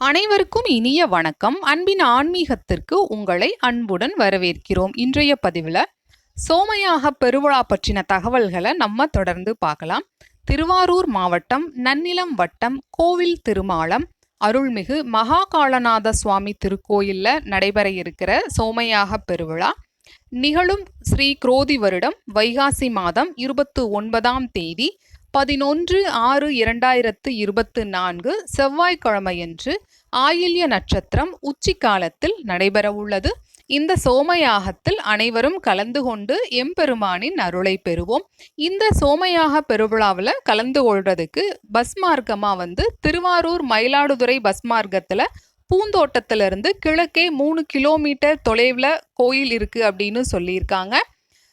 அனைவருக்கும் இனிய வணக்கம். அன்பின் ஆன்மீகத்திற்கு உங்களை அன்புடன் வரவேற்கிறோம். இன்றைய பதிவில் சோமையாக பெருவிழா பற்றின தகவல்களை நம்ம தொடர்ந்து பார்க்கலாம். திருவாரூர் மாவட்டம் நன்னிலம் வட்டம் கோவில் திருமாலம் அருள்மிகு மகாகாலநாத சுவாமி திருக்கோயில்ல நடைபெற இருக்கிற சோமையாக பெருவிழா. நிகழும் ஸ்ரீ குரோதி வருடம் வைகாசி மாதம் இருபத்து ஒன்பதாம் தேதி பதினொன்று ஆறு இரண்டாயிரத்து இருபத்து நான்கு செவ்வாய்க்கிழமையன்று ஆயில்ய நட்சத்திரம் உச்சி காலத்தில் நடைபெறவுள்ளது. இந்த சோமயாகத்தில் அனைவரும் கலந்து கொண்டு எம்பெருமானின் அருளை பெறுவோம். இந்த சோமயாக பெருவிழாவில் கலந்து கொள்றதுக்கு பஸ் மார்க்கமாக வந்து திருவாரூர் மயிலாடுதுறை பஸ் மார்க்கத்தில் பூந்தோட்டத்திலிருந்து கிழக்கே மூணு கிலோமீட்டர் தொலைவில் கோயில் இருக்குது அப்படின்னு சொல்லியிருக்காங்க.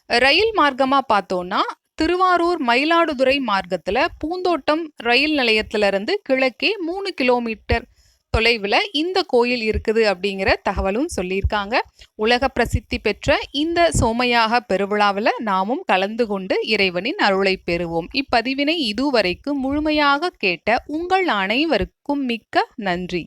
ரயில் மார்க்கமாக பார்த்தோன்னா திருவாரூர் மயிலாடுதுறை மார்க்கத்தில் பூந்தோட்டம் ரயில் நிலையத்திலிருந்து கிழக்கே மூணு கிலோமீட்டர் தொலைவில் இந்த கோயில் இருக்குது அப்படிங்கிற தகவலும் சொல்லியிருக்காங்க. உலக பிரசித்தி பெற்ற இந்த சோமையாக பெருவிழாவில் நாமும் கலந்து கொண்டு இறைவனின் அருளை பெறுவோம். இப்பதிவினை இதுவரைக்கும் முழுமையாக கேட்ட உங்கள் அனைவருக்கும் மிக்க நன்றி.